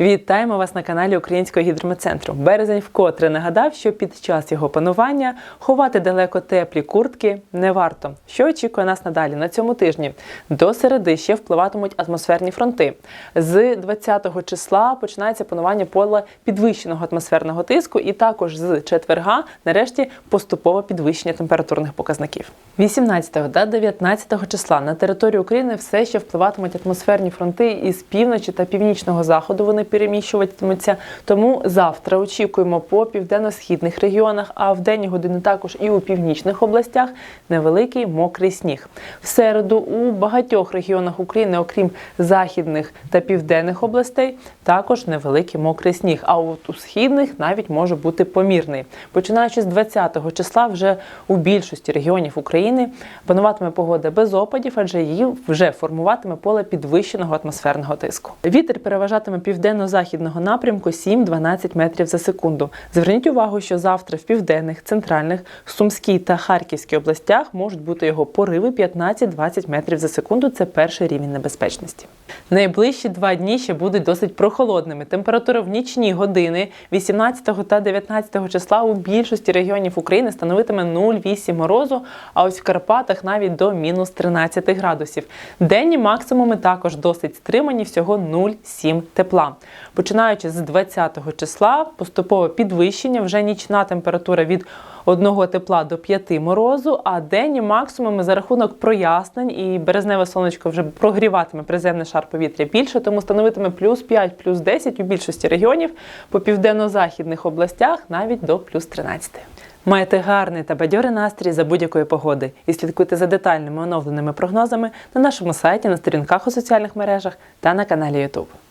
Вітаємо вас на каналі Українського гідрометцентру. Березень вкотре нагадав, що під час його панування ховати далеко теплі куртки не варто. Що очікує нас надалі на цьому тижні? До середи ще впливатимуть атмосферні фронти. З 20-го числа починається панування поля підвищеного атмосферного тиску, і також з четверга, нарешті, поступове підвищення температурних показників. 18 та 19 числа на території України все ще впливатимуть атмосферні фронти із півночі та північного заходу. Вони переміщуватимуться. Тому завтра очікуємо по південно-східних регіонах, а в денні години також і у північних областях невеликий мокрий сніг. В середу у багатьох регіонах України, окрім західних та південних областей, також невеликий мокрий сніг. А от у східних навіть може бути помірний. Починаючи з 20-го числа, вже у більшості регіонів України пануватиме погода без опадів, адже її вже формуватиме поле підвищеного атмосферного тиску. Вітер переважатиме південно-західного напрямку 7-12 метрів за секунду. Зверніть увагу, що завтра в південних, центральних, Сумській та Харківській областях можуть бути його пориви 15-20 метрів за секунду. Це перший рівень небезпечності. Найближчі два дні ще будуть досить прохолодними. Температура в нічні години 18 та 19 числа у більшості регіонів України становитиме 0,8 морозу, а ось в Карпатах навіть до мінус 13 градусів. Денні максимуми також досить стримані, всього 0,7 тепла. Починаючи з 20 числа, поступове підвищення, вже нічна температура від 1 тепла до 5 морозу, а денні максимуми за рахунок прояснень і березневе сонечко вже прогріватиме приземний шар повітря більше, тому становитиме плюс 5, плюс 10 у більшості регіонів, по південно-західних областях навіть до плюс 13. Майте гарний та бадьорий настрій за будь-якої погоди і слідкуйте за детальними оновленими прогнозами на нашому сайті, на сторінках у соціальних мережах та на каналі YouTube.